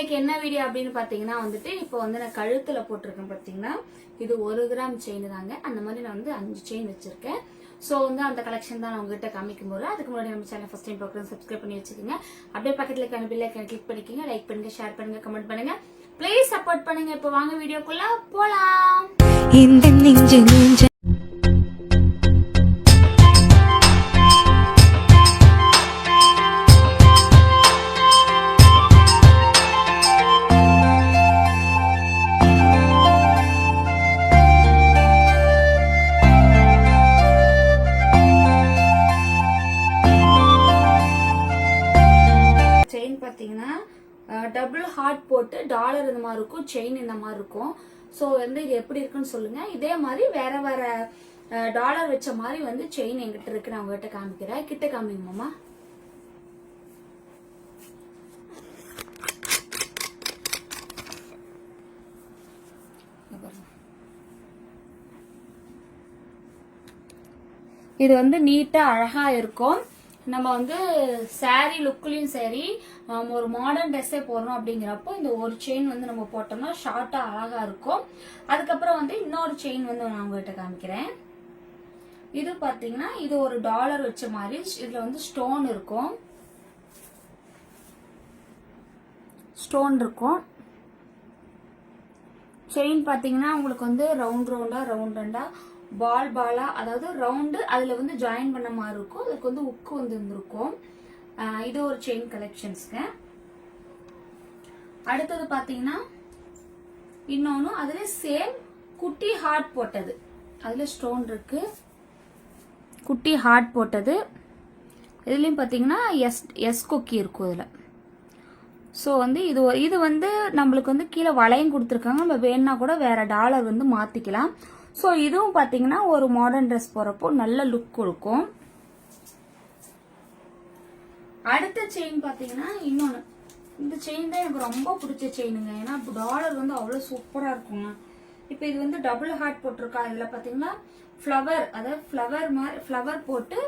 இன்னைக்கு என்ன வீடியோ அப்படின்னு பாத்தீங்கன்னா வந்துட்டு இப்போ வந்து நான் கழுத்துல போட்டிருக்கேன் பாத்தீங்கன்னா இது ஒரு கிராம் செயின் தாங்க. அந்த மாதிரி நான் வந்து அஞ்சு செயின் வச்சிருக்கேன். சோ வந்து அந்த கலெக்ஷன் தான் நான் உங்ககிட்ட காமிக்கும் போது அதுக்கு முன்னாடி நம்ம சேனல் ஃபர்ஸ்ட் டைம் பார்க்குறது சப்ஸ்கிரைப் பண்ணி வச்சுக்கோங்க. அப்படியே பக்கத்துல இருக்க பில் கிளிக் பண்ணிக்கோங்க. லைக் பண்ணுங்க ஷேர் பண்ணுங்க கமெண்ட் பண்ணுங்க. ப்ளீஸ் சப்போர்ட் பண்ணுங்க. இப்போ வாங்க வீடியோக்குள்ள போலாம். இந்த நெஞ்சு பார்த்தீங்கன்னா டபுள் ஹார்ட் போட்டு டாலர் இந்த மாதிரி இருக்கும் செயின் இந்த மாதிரி இருக்கும். ஸோ வந்து இது எப்படி இருக்குன்னு சொல்லுங்க. இதே மாதிரி வேற வேற டாலர் வச்ச மாதிரி வந்து செயின் எங்கிட்ட இருக்கு. நான் உங்ககிட்ட காமிக்கிறேன். கிட்ட காமிங்கம்மா இது வந்து நீட்டா அழகா இருக்கும். நம்ம வந்து saree லுக்லயும் சரி நம்ம ஒரு மாடர்ன் ட்ரெஸ்ஸே போடுறோம் அப்படிங்கிறப்போ இந்த ஒரு செயின் வந்து நம்ம போட்டோம்னா ஷார்ட்டா அழகா இருக்கும். அதுக்கப்புறம் வந்து இன்னொரு செயின் வந்து நான் உங்ககிட்ட காமிக்கிறேன். இது பாத்தீங்கன்னா இது ஒரு டாலர் வச்ச மாதிரி இதுல வந்து ஸ்டோன் இருக்கும். ஸ்டோன் இருக்கும். செயின் பாத்தீங்கன்னா உங்களுக்கு வந்து ரவுண்ட் ரவுண்டா ரவுண்ட் ரவுண்டா பால் பாலா அதாவது ரவுண்டு அதில் வந்து ஜாயின் பண்ண மாதிரி இருக்கும். அதுக்கு வந்து உக்கு வந்து இருந்திருக்கும். இது ஒரு செயின் கலெக்ஷன்ஸ்க்கு அடுத்தது பார்த்தீங்கன்னா இன்னொன்று அதில் சேம் குட்டி ஹார்ட் போட்டது. அதில் ஸ்டோன் இருக்கு. குட்டி ஹார்ட் போட்டது. இதுலேயும் பார்த்தீங்கன்னா எஸ் எஸ் கொக்கி இருக்கும் இதில். ஸோ வந்து இது இது வந்து நம்மளுக்கு வந்து கீழே வளையம் கொடுத்துருக்காங்க. நம்ம வேணுன்னா கூட வேறு டாலர் வந்து மாற்றிக்கலாம் ஸோ இதுவும் பார்த்தீங்கன்னா ஒரு மாடர்ன் ட்ரெஸ் போறப்போ நல்ல லுக் கொடுக்கும். அடுத்த செயின் பார்த்தீங்கன்னா இன்னொன்று இந்த செயின் தான் எனக்கு ரொம்ப பிடிச்ச செயினுங்க ஏன்னா டாலர் வந்து அவ்வளோ சூப்பராக இருக்குங்க. இப்போ இது வந்து டபுள் ஹார்ட் போட்டிருக்கா. இதில் பார்த்தீங்கன்னா ஃப்ளவர் அதாவது ஃப்ளவர் மாதிரி ஃப்ளவர் போட்டு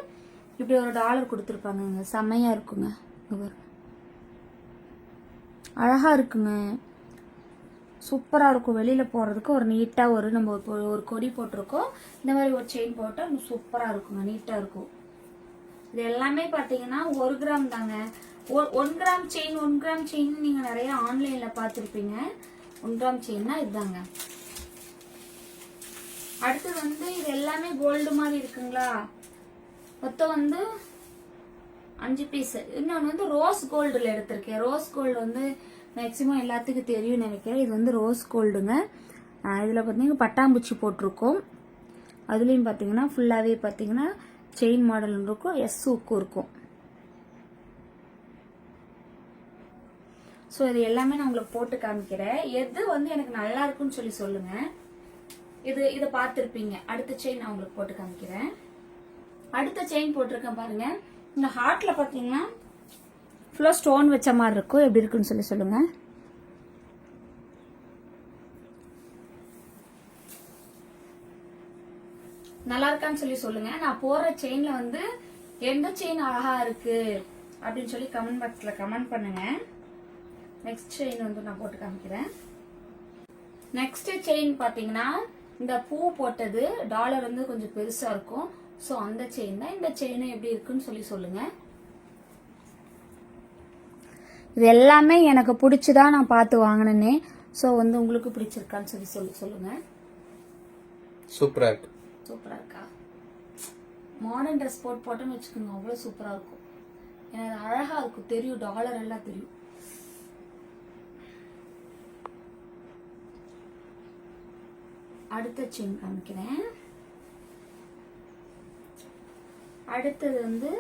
இப்படி ஒரு டாலர் கொடுத்துருப்பாங்க செமையாக இருக்குங்க. அழகாக இருக்குங்க. சூப்பராக இருக்கும். வெளியில் போகிறதுக்கு ஒரு நீட்டாக ஒரு நம்ம ஒரு ஒரு கொடி போட்டிருக்கோம். இந்த மாதிரி ஒரு செயின் போட்டால் சூப்பராக இருக்குங்க. நீட்டாக இருக்கும். இது எல்லாமே பார்த்தீங்கன்னா ஒரு கிராம் தாங்க. ஒ- one gram chain one gram chain நீங்கள் நிறைய ஆன்லைனில் பார்த்துருப்பீங்க. ஒன் கிராம் செயின்னா இதுதாங்க அடுத்தது வந்து இது எல்லாமே கோல்டு மாதிரி இருக்குங்களா? மொத்தம் வந்து அஞ்சு பீஸ் இன்னொன்று வந்து ரோஸ் கோல்டில் எடுத்திருக்கேன். ரோஸ் கோல்டு வந்து மேக்ஸிமம் எல்லாத்துக்கும் தெரியும் நினைக்கிறேன். இது வந்து ரோஸ் கோல்டுங்க இதில் பார்த்தீங்கன்னா பட்டாம்பூச்சி போட்டிருக்கோம். அதுலேயும் பார்த்தீங்கன்னா ஃபுல்லாகவே பார்த்தீங்கன்னா செயின் மாடல் இருக்கும் எஸ் ஊக்கும் இருக்கும். ஸோ இது எல்லாமே நான் உங்களுக்கு போட்டு காமிக்கிறேன். எது வந்து எனக்கு நல்லா இருக்குன்னு சொல்லி சொல்லுங்க. இது இதை பார்த்துருப்பீங்க. அடுத்த செயின் நான் உங்களுக்கு போட்டு காமிக்கிறேன். அடுத்த செயின் போட்டிருக்கேன் பாருங்க. இந்த ஹார்ட்ல பார்த்தீங்கன்னா ஃபுல்லாக ஸ்டோன் வச்ச மாதிரி இருக்கும் எப்படி இருக்குன்னு சொல்லி சொல்லுங்கள் நல்லா இருக்கான்னு சொல்லி சொல்லுங்க. நான் போடுற செயின்ல வந்து எந்த செயின் அழகா இருக்கு? அப்படின்னு சொல்லி கமெண்ட் பாக்ஸ்ல கமெண்ட் பண்ணுங்க. நெக்ஸ்ட் செயின் வந்து நான் போட்டு காமிக்கிறேன். நெக்ஸ்ட் செயின் பாத்தீங்கன்னா இந்த பூ போட்டது டாலர் வந்து கொஞ்சம் பெருசா இருக்கும். ஸோ அந்த செயின் தான் இந்த செயினும் எப்படி இருக்குன்னு சொல்லி சொல்லுங்க. இது எல்லாமே எனக்கு பிடிச்சுதான் நான் பார்த்து வாங்கினேனே. சோ வந்து உங்களுக்கு பிடிச்சிருக்கான்னு சொல்லி சொல்லி சொல்லுங்க. சூப்பரா இருக்கு. சூப்பரா இருக்கா? மாடர்ன் ட்ரெஸ் போட்டு போட்டோன்னு வச்சுக்கோங்க அவ்வளவு சூப்பரா இருக்கும். ஏன்னா அது அழகா இருக்கும். தெரியும் டாலர் எல்லாம் தெரியும். அடுத்த செயின் காமிக்கிறேன். அடுத்தது வந்து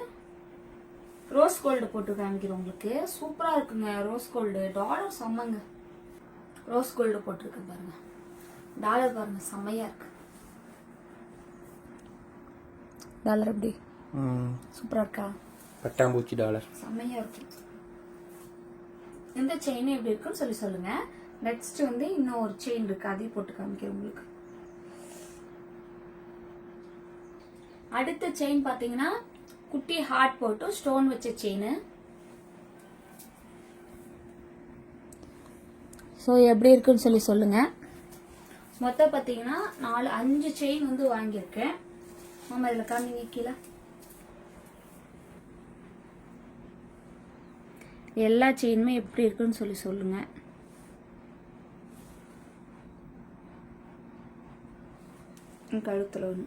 ரோஸ் கோல்டு போட்டு காமிக்கிறேன் உங்களுக்கு. சூப்பரா இருக்குங்க ரோஸ் கோல்டு டாலர் செம்மங்க. ரோஸ் கோல்டு போட்டிருக்கேன் பாருங்க. டாலர் பாருங்க செம்மையா இருக்கு. டாலர் எப்படி? சூப்பரா இருக்கா? பட்டாம்பூச்சி டாலர் செம்மையா இருக்கும் இந்த செயின் எப்படி இருக்குன்னு சொல்லி சொல்லுங்க. நெக்ஸ்ட் வந்து இன்னும் ஒரு செயின் இருக்கு. அதையும் போட்டு காமிக்கிறேன் உங்களுக்கு. அடுத்த செயின் பாத்தீங்கன்னா குட்டி ஹார்ட் போட்டு ஸ்டோன் வச்ச செயின் ஸோ எப்படி இருக்குன்னு சொல்லி சொல்லுங்க. மொத்தம் பார்த்தீங்கன்னா நாலு அஞ்சு செயின் வந்து வாங்கியிருக்கேன். ஆமா இதில் காமிங்க கீழே. எல்லா செயினுமே எப்படி இருக்குன்னு சொல்லி சொல்லுங்க. ம், கழுத்துல ஒன்று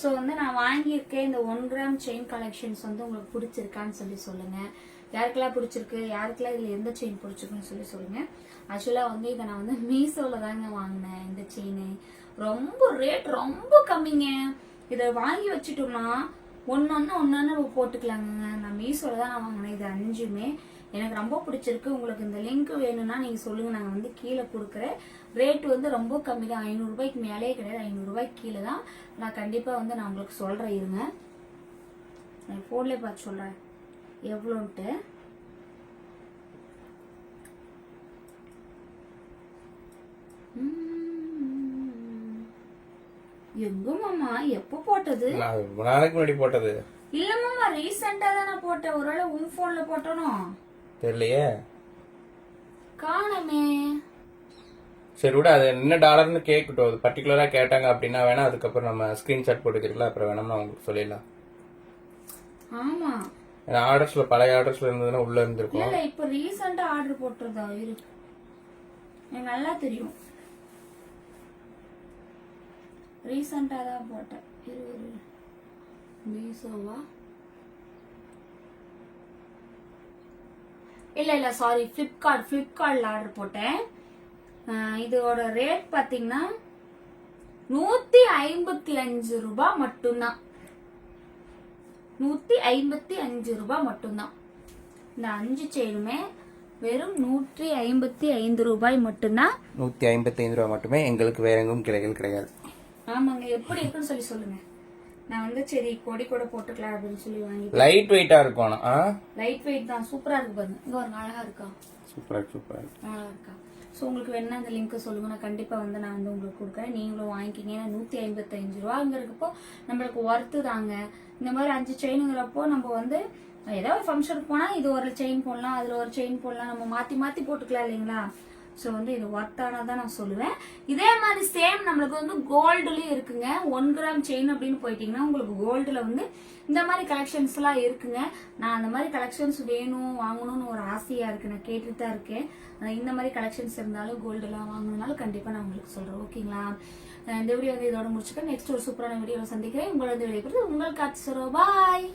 ஸோ வந்து நான் வாங்கியிருக்கேன் இந்த ஒன் கிராம் செயின் கலெக்ஷன்ஸ் வந்து உங்களுக்கு பிடிச்சிருக்கான்னு சொல்லி சொல்லுங்க. யாருக்கெல்லாம் பிடிச்சிருக்கு? யாருக்கெல்லாம் இதில் எந்த செயின் பிடிச்சிருக்குன்னு சொல்லி சொல்லுங்க. ஆக்சுவலாக வந்து இதை நான் வந்து மீசோவில் தாங்க வாங்கினேன் இந்த செயின் ரொம்ப ரேட் ரொம்ப கம்மிங்க. இதை வாங்கி வச்சுட்டோம்னா ஒன்று ஒன்று ஒன்று போட்டுக்கலாங்க. நான் மீசோவில் தான் நான் வாங்கினேன். இது அஞ்சுமே. எனக்கு ரொம்ப பிடிச்சிருக்கு. உங்களுக்கு இந்த லிங்க் வேணும்னா நீங்கள் சொல்லுங்கள் நாங்கள் வந்து கீழே கொடுக்குறேன். ரேட் வந்து ரொம்ப கம்மி தான். ஐநூறுரூபாய்க்கு மேலேயே கிடையாது. ஐநூறுரூபாய்க்கு கீழே தான். நான் கண்டிப்பாக வந்து நான் உங்களுக்கு சொல்கிறேன் இருங்க. நான் ஃபோன்லேயே பார்த்து சொல்கிறேன் எவ்வளோன்ட்டு. எங்க மாமா? எப்போ போட்டது? நாளைக்கு முன்னாடி போட்டது. இல்ல மாமா ரீசெண்டா தான் நான் போட்டேன் ஒருவேளை உன் போன்ல போட்டனோ? தெரியலையே. காணமே. சரி விட அது என்ன டாலர்னு கேட்கட்டும். அது பர்டிகுலரா கேட்டாங்க அப்படின்னா வேணா அதுக்கப்புறம் நம்ம ஸ்கிரீன்ஷாட் போட்டுக்கிறீங்களா அப்புறம் வேணாம்னா உங்களுக்கு சொல்லிடலாம். ஆமா. ஏன்னா ஆர்டர்ஸ்ல பழைய ஆர்டர்ஸ்ல இருந்ததுன்னா உள்ள இருந்திருக்கும். இல்ல இப்ப ரீசெண்டா ஆர்டர் போட்டிருந்தா இரு எனக்கு நல்லா தெரியும். ரீசெண்டா தான் போட்டேன். இரு இரு. மீசோவா? இல்ல இல்ல சாரி பிளிப்கார்ட் பிளிப்கார்ட்ல ஆர்டர் போட்டேன். இதோட ரேட் பாத்தீங்கன்னா நூத்தி ஐம்பத்தி அஞ்சு ரூபாய் மட்டும்தான். நூத்தி ஐம்பத்தி அஞ்சு ரூபாய் மட்டும்தான். இந்த அஞ்சு செயினுமே வெறும் நூற்றி ஐம்பத்தி ஐந்து ரூபாய் மட்டும்தான். நூத்தி ஐம்பத்தி ஐந்து ரூபா மட்டுமே எங்களுக்கு வேற எங்கும் கிளைகள் கிடையாது. ஆமாங்க எப்படி இருக்குன்னு சொல்லி சொல்லுங்க. நான் வந்து சரி கொடி கூட போட்டுக்கலாம் அப்படின்னு சொல்லி வாங்கி லைட் வெயிட்டா இருக்கும் ஆனா. லைட் வெயிட் தான். சூப்பரா இருக்கு பாருங்க. இங்க ஒரு அழகா இருக்கா? சூப்பரா சூப்பரா அழகா இருக்கா? ஸோ உங்களுக்கு வேணா அந்த லிங்க் சொல்லுங்க. நான் கண்டிப்பா வந்து நான் வந்து உங்களுக்கு கொடுக்குறேன். நீங்களும் வாங்கிக்கிங்க. ஏன்னா நூத்தி ஐம்பத்தஞ்சு ரூபாங்கிறப்போ நம்மளுக்கு ஒர்த்து தாங்க. இந்த மாதிரி அஞ்சு செயினுங்கிறப்போ நம்ம வந்து ஏதோ ஒரு ஃபங்க்ஷனுக்கு போனா இது ஒரு செயின் போடலாம் அதுல ஒரு செயின் போடலாம். நம்ம மாத்தி மாத்தி போட்டுக்கலாம் இல்லைங்களா? ஸோ வந்து இது ஒர்த்தானதான் நான் சொல்லுவேன். இதே மாதிரி சேம் நம்மளுக்கு வந்து கோல்டுலயும் இருக்குங்க. ஒன் கிராம் செயின் அப்படின்னு போயிட்டீங்கன்னா உங்களுக்கு கோல்டுல வந்து இந்த மாதிரி கலெக்ஷன்ஸ் எல்லாம் இருக்குங்க. நான் அந்த மாதிரி கலெக்ஷன்ஸ் வேணும் வாங்கணும்னு ஒரு ஆசையா இருக்கு. நான் கேட்டுட்டு தான் இருக்கேன் இந்த மாதிரி கலெக்ஷன்ஸ் இருந்தாலும் கோல்டு எல்லாம் வாங்கணும்னாலும் கண்டிப்பா நான் உங்களுக்கு சொல்றேன். ஓகேங்களா இந்த வீடியோ வந்து இதோட முடிச்சுக்க நெக்ஸ்ட் ஒரு சூப்பரான வீடியோல சந்திக்கிறேன். உங்களோட வீடியோ உங்களுக்கு காட்சி பாய்